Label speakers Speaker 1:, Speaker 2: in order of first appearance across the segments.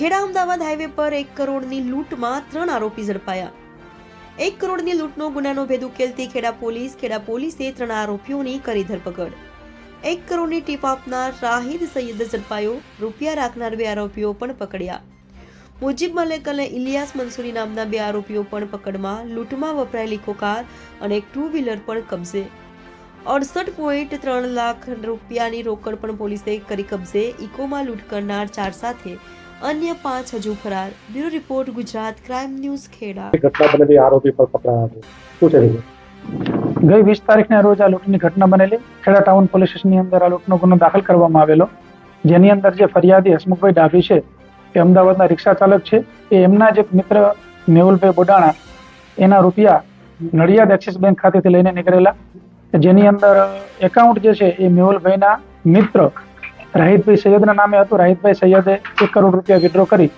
Speaker 1: Kheda Ahmedabad highway પર એક કરોડની લૂંટમાં ત્રણ આરોપી ઝડપાયા. એક કરોડની લૂંટનો ગુનાનો ભેદ ઉકેલતી ખેડા પોલીસ ખેડા પોલીસે ત્રણ આરોપીઓની કરી ધરપકડ. એક કરોડની ટીપ આપનાર રાહિદ સૈયદ ઝડપાયો રૂપિયા રાખનાર બે આરોપીઓ પણ પકડ્યા. મુજીબ મલેક અને ઇલિયાસ મંસૂરી નામના બે આરોપીઓ પણ પકડમાં લૂંટમાં વપરાયેલી કોકાર અને એક ટુ વ્હીલર પણ કબજે. અડસઠ પોઈન્ટ ત્રણ લાખ રૂપિયાની રોકડ પણ પોલીસે કરી કબજે. ઇકોમાં લૂંટ કરનાર ચાર સાથે અન્ય પાંચ હજુ ફરાર. Bureau report Gujarat crime news Kheda.
Speaker 2: ઘટના બનેલી આરોપી પર પકડાયા છે. શું છે
Speaker 3: ગઈ વીસ તારીખના રોજ આ લૂંટની ઘટના બનેલી. ખેડા ટાઉન પોલીસ સ્ટેશનની અંદર આ લૂંટનો ગુનો દાખલ કરવામાં આવેલો. જેની અંદર જે ફરિયાદી હસમુખભાઈ ડાભી છે એ અમદાવાદના રિક્ષા ચાલક છે એ એમના જે મિત્ર મેહુલભાઈ બોડાણા એના રૂપિયા નડિયાદ એક્સિસ બેંક ખાતેથી લઈને નીકળેલા. જેની અંદર એકાઉન્ટ જે છે એ મેહુલભાઈના મિત્ર રાહિતભાઈ સૈયદના નામે હતું. રાહિતભાઈ સૈયદે એક કરોડ રૂપિયા વિડ્રો કરી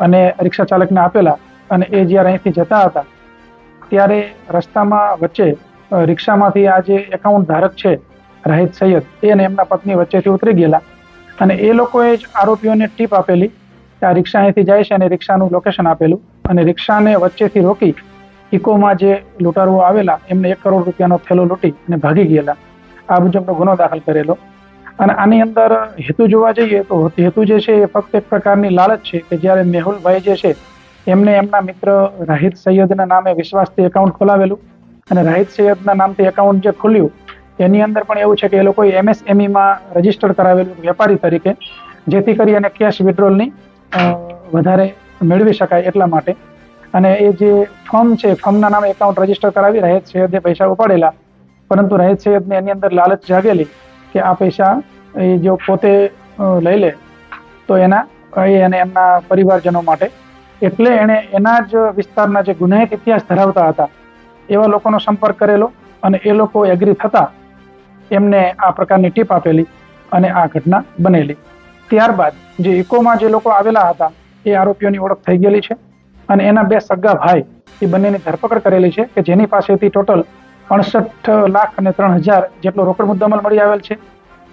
Speaker 3: અને રિક્ષા ચાલકને આપેલા અને એ જ્યારે અહીંથી જતા હતા, ત્યારે રસ્તામાં વચ્ચે રિક્ષામાંથી આ જે એકાઉન્ટ ધારક છે, રાહિત સૈયદ, એ અને એમના પત્ની વચ્ચેથી ઉતરી ગયેલા. અને એ લોકોએ જ આરોપીઓને ટીપ આપેલી કે આ રિક્ષા અહીંથી જાય છે અને રિક્ષાનું લોકેશન આપેલું. અને રિક્ષાને વચ્ચેથી રોકી ઇકોમાં જે લૂંટારુઓ આવેલા, એમને એક કરોડ રૂપિયાનો થેલો લૂંટી અને ભાગી ગયેલા. આ મુજબનો ગુનો દાખલ કરેલો. અને આની અંદર હેતુ જોવા જઈએ તો હેતુ જે છે એ ફક્ત એક પ્રકારની લાલચ છે કે જ્યારે મેહુલભાઈ જે છે, એમને એમના મિત્ર રાહિત સૈયદના નામે વિશ્વાસથી એકાઉન્ટ ખોલાવેલું અને રાહિત સૈયદના નામથી એકાઉન્ટ જે ખોલ્યું, એની અંદર પણ એવું છે કે એ લોકોએ એમએસએમઈમાં રજિસ્ટર કરાવેલું વેપારી તરીકે, જેથી કરી અને કેશ વિડ્રોલની વધારે મેળવી શકાય એટલા માટે. અને એ જે ફર્મ છે, ફર્મના નામે એકાઉન્ટ રજિસ્ટર કરાવી રાહિત સૈયદે પૈસા ઉપાડેલા, પરંતુ રાહિત સૈયદને એની અંદર લાલચ જાગેલી કે આ પૈસા એ જો પોતે લઈ લે, તો એના, એ અને એમના પરિવારજનો માટે. એટલે એણે એના જ વિસ્તારના જે ગુનાહિત ઇતિહાસ ધરાવતા હતા, એવા લોકોનો સંપર્ક કરેલો અને એ લોકો એગ્રી થતા એમને આ પ્રકારની ટીપ આપેલી અને આ ઘટના બનેલી. ત્યારબાદ જે ઇકોમાં જે લોકો આવેલા હતા, એ આરોપીઓની ઓળખ થઈ ગયેલી છે અને એના બે સગા ભાઈ, એ બંનેની ધરપકડ કરેલી છે કે જેની પાસેથી ટોટલ અડસઠ લાખ અને ત્રણ હજાર જેટલો રોકડ મુદ્દામાલ મળી આવેલ છે.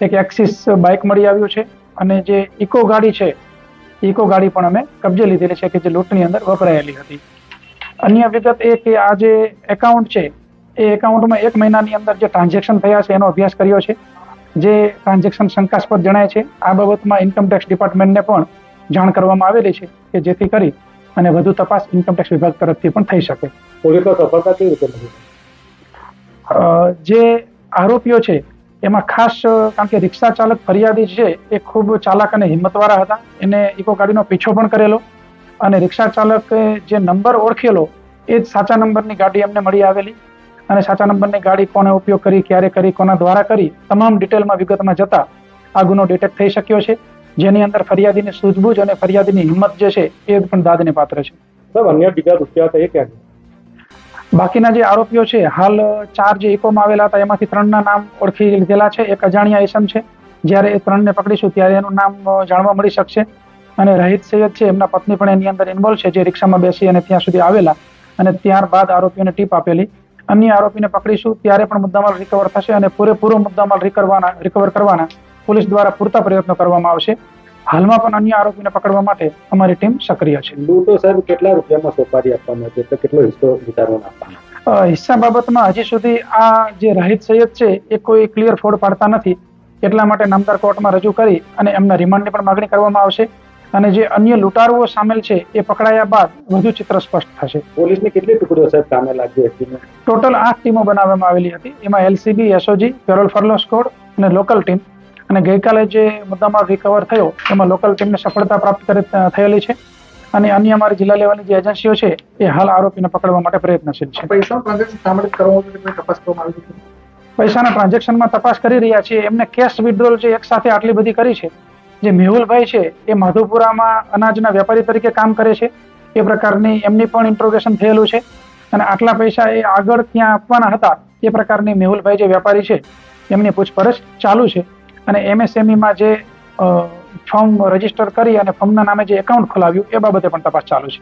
Speaker 3: એક એક્સિસ બાઇક મળી આવ્યું છે અને જે ઇકો ગાડી છે, ઇકો ગાડી પણ અમે કબજે લીધેલી છે કે જે લૂંટની અંદર વપરાયેલી હતી. અન્ય વિગત એ કે આ જે એકાઉન્ટ છે, એ એકાઉન્ટમાં એક મહિનાની અંદર જે ટ્રાન્ઝેક્શન થયા છે એનો અભ્યાસ કર્યો છે. જે ટ્રાન્ઝેક્શન શંકાસ્પદ જણાય છે. આ બાબતમાં ઇન્કમટેક્સ ડિપાર્ટમેન્ટને પણ જાણ કરવામાં આવેલી છે કે જેથી કરી અને વધુ તપાસ ઇન્કમટેક્સ વિભાગ તરફથી પણ થઈ શકે.
Speaker 2: પોલીસનો સફળતા કેવી રીતે
Speaker 3: જે આરોપીઓ છે, એમાં ખાસ કારણ કે રિક્ષા ચાલક ફરિયાદી છે, એ ખૂબ ચાલાક અને હિંમતવાળા હતા. એને ઇકો ગાડીનો પીછો પણ કરેલો અને રિક્ષા ચાલકે જે નંબર ઓળખેલો, એ જ સાચા નંબરની ગાડી એમને મળી આવેલી. અને સાચા નંબરની ગાડી કોને ઉપયોગ કરી, ક્યારે કરી, કોના દ્વારા કરી, તમામ ડિટેલમાં વિગતમાં જતા આ ગુનો ડિટેક્ટ થઈ શક્યો છે. જેની અંદર ફરિયાદીની સૂઝબૂઝ અને ફરિયાદીની હિંમત જે છે, એ પણ દાદને પાત્ર છે.
Speaker 2: સાહેબ, અન્ય બીજા હતા એ ક્યાં?
Speaker 3: બાકીના જે આરોપીઓ છે, હાલ ચાર જે ઇકોમાં આવેલા હતા, એમાંથી ત્રણના નામ ઓળખી લીધેલા છે. એક અજાણ્યા એસમ છે. જ્યારે એ ત્રણને પકડીશું, ત્યારે એનું નામ જાણવા મળી શકશે. અને રહીત સૈયદ છે, એમના પત્ની પણ એની અંદર ઇન્વોલ્વ છે, જે રિક્ષામાં બેસી અને ત્યાં સુધી આવેલા. અને ત્યારબાદ આરોપીઓને ટીપ આપેલી. અન્ય આરોપીને પકડીશું, ત્યારે પણ મુદ્દામાલ રિકવર થશે અને પૂરેપૂરો મુદ્દામાલ રિકવરના રિકવર કરવાના પોલીસ દ્વારા પૂરતા પ્રયત્નો કરવામાં આવશે. હાલમાં પણ અન્ય આરોપીને પકડવા માટે અમારી ટીમ સક્રિય છે.
Speaker 2: લૂંટો સાહેબ કેટલા રૂપિયામાં સોપારી આપવામાં હતી એટલે કેટલો હિસ્સો વિચારવાનો આપવાનો
Speaker 3: હિસ્સા બાબતમાં હજી સુધી આ જે રાહિત સૈયદ છે એ કોઈ ક્લિયર ફોડ પાડતા નથી. એટલા માટે નામદાર કોર્ટમાં રજૂ કરી અને એમના રિમાન્ડની પણ માગણી કરવામાં આવશે. અને જે અન્ય લૂંટારુઓ સામેલ છે એ પકડાયા બાદ વધુ ચિત્ર સ્પષ્ટ થશે.
Speaker 2: પોલીસની કેટલી ટુકડીઓ સાહેબ કામે લાગી હતી?
Speaker 3: ટોટલ આઠ ટીમો બનાવવામાં આવેલી હતી. એમાં LCB SOG parole furlough squad અને લોકલ ટીમ અને ગઈકાલે જે મુદ્દામાં રિકવર થયો એમાં લોકલ ટીમને સફળતા પ્રાપ્ત કરી થયેલી છે. અને અન્ય અમારી જિલ્લા લેવલની જે એજન્સીઓ છે એ હાલ આરોપીને પકડવા માટે પ્રયત્નશીલ છે. પૈસાના ટ્રાન્ઝેક્શનમાં તપાસ કરી રહ્યા છીએ. એમને કેશ વિડ્રોલ જે એક સાથે આટલી બધી કરી છે જે મેહુલભાઈ છે એ માધુપુરામાં અનાજના વેપારી તરીકે કામ કરે છે. એ પ્રકારની એમની પણ ઇન્ટ્રોગેશન થયેલું છે. અને આટલા પૈસા એ આગળ ત્યાં આપવાના હતા એ પ્રકારની મેહુલભાઈ જે વેપારી છે એમની પૂછપરછ ચાલુ છે. અને એમએસએમઈમાં જે ફોર્મ રજિસ્ટર કરી અને ફોર્મના નામે જે એકાઉન્ટ ખોલાવ્યું, એ બાબતે પણ તપાસ ચાલુ છે.